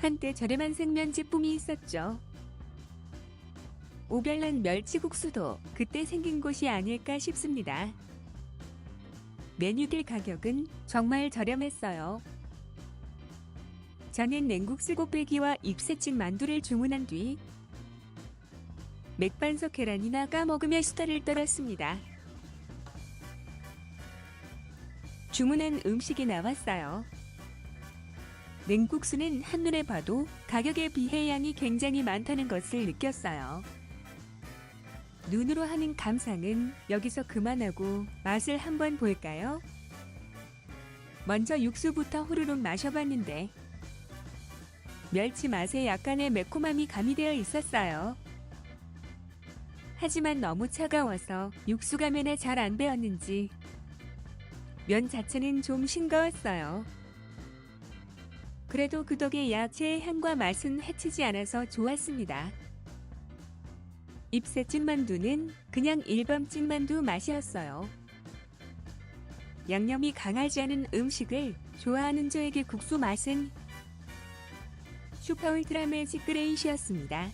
한때 저렴한 생면지 붐이 있었죠. 오별난 멸치국수도 그때 생긴 곳이 아닐까 싶습니다. 메뉴들 가격은 정말 저렴했어요. 저는 냉국수 곱빼기와 익새찜 만두를 주문한 뒤 맥반석 계란이나 까먹으며 수다를 떨었습니다. 주문한 음식이 나왔어요. 냉국수는 한눈에 봐도 가격에 비해 양이 굉장히 많다는 것을 느꼈어요. 눈으로 하는 감상은 여기서 그만하고 맛을 한번 볼까요? 먼저 육수부터 후루룩 마셔봤는데 멸치 맛에 약간의 매콤함이 가미되어 있었어요. 하지만 너무 차가워서 육수가 면에 잘 안 배었는지 면 자체는 좀 싱거웠어요. 그래도 그 덕에 야채의 향과 맛은 해치지 않아서 좋았습니다. 잎새 찐만두는 그냥 일반 찐만두 맛이었어요. 양념이 강하지 않은 음식을 좋아하는 저에게 국수 맛은 슈퍼울트라 매직 그레이시였습니다.